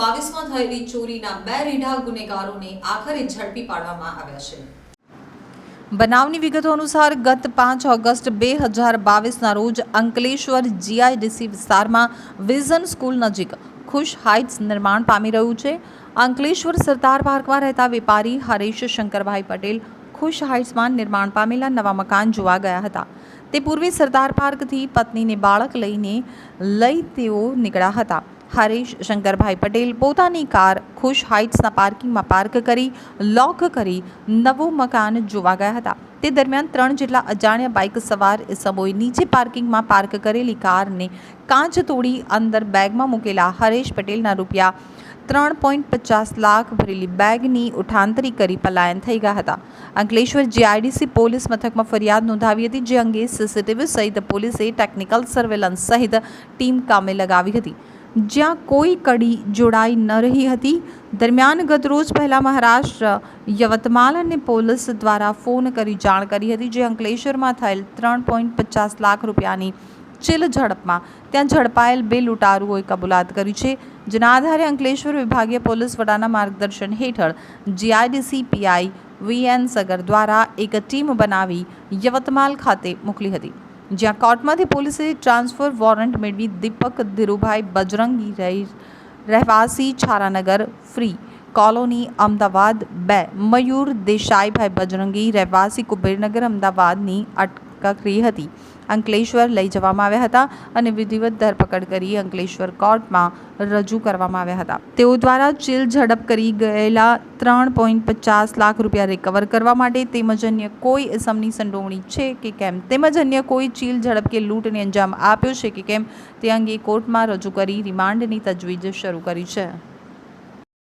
બાવીસમાં થયેલી ચોરીના બે રીઢા ગુનેગારોને આખરે ઝડપી પાડવામાં આવ્યા છે. બનાવની વિગતો અનુસાર ગત પાંચ ઓગસ્ટ બે હજાર બાવીસના રોજ અંકલેશ્વર જીઆઈડીસી વિસ્તારમાં વિઝન સ્કૂલ નજીક ખુશ હાઇટ્સ નિર્માણ પામી રહ્યું છે. અંકલેશ્વર સરદાર પાર્કમાં રહેતા વેપારી હરેશ શંકરભાઈ પટેલ ખુશ હાઇટ્સમાં નિર્માણ પામેલા નવા મકાન જોવા ગયા હતા. તે પૂર્વે સરદાર પાર્કથી પત્નીને બાળક લઈને લઈ તેઓ નીકળ્યા હતા. હરેશ શંકરભાઈ પટેલ પોતાની કાર ખુશ હાઇટ્સના પાર્કિંગમાં પાર્ક કરી, લોક કરી, નવું મકાન જોવા ગયા હતા. તે દરમિયાન ત્રણ જેટલા અજાણ્યા બાઇક સવાર સમોએ નીચે પાર્કિંગમાં પાર્ક કરેલી કારને કાચ તોડી અંદર બેગમાં મૂકેલા હરેશ પટેલના રૂપિયા ત્રણ પોઈન્ટ પચાસ લાખ ભરેલી બેગની ઉઠાંતરી કરી પલાયન થઈ ગયા હતા. અંકલેશ્વર જીઆઈડીસી પોલીસ મથકમાં ફરિયાદ નોંધાવી હતી, જે અંગે સીસીટીવી સહિત પોલીસે ટેકનિકલ સર્વેલન્સ સહિત ટીમ કામે લગાવી હતી. જ્યાં કોઈ કડી જોડાઈ ન રહી હતી. દરમિયાન ગત રોજ પહેલાં મહારાષ્ટ્ર યવતમાલ અને પોલીસ દ્વારા ફોન કરી જાણ કરી હતી, જે અંકલેશ્વરમાં થયેલ ત્રણ પોઈન્ટ પચાસ લાખ રૂપિયાની ચીલ ઝડપમાં ત્યાં ઝડપાયેલ બે લૂંટારુઓએ કબૂલાત કરી છે, જેના આધારે અંકલેશ્વર વિભાગીય પોલીસ વડાના માર્ગદર્શન હેઠળ જીઆઈડીસી પીઆઈ વીએન સગર દ્વારા એક ટીમ બનાવી યવતમાલ ખાતે મોકલી હતી. જ્યાં કોર્ટમાંથી પોલીસે ટ્રાન્સફર વોરંટ મેળવી દીપક ધીરુભાઈ બજરંગી રહી, રહેવાસી છારાનગર ફ્રી કોલોની, અમદાવાદ બે, મયુર દેસાઈભાઈ બજરંગી, રહેવાસી કુબેરનગર, અમદાવાદની અટક કરી હતી. અંકલેશ્વર લઈ જવામાં આવ્યા હતા અને વિધિવત ધરપકડ કરી અંકલેશ્વર કોર્ટમાં રજૂ કરવામાં આવ્યા હતા. તેઓ દ્વારા ચીલ ઝડપ કરી ગયેલા ત્રણ પોઈન્ટ પચાસ લાખ રૂપિયા રિકવર કરવા માટે તેમજ અન્ય કોઈ ઇસમની સંડોવણી છે કે કેમ? તેમજ અન્ય કોઈ ચીલ ઝડપ કે લૂંટને અંજામ આપ્યો છે કે કેમ? તે અંગે કોર્ટમાં રજૂ કરી રિમાન્ડની તજવીજ શરૂ કરી છે.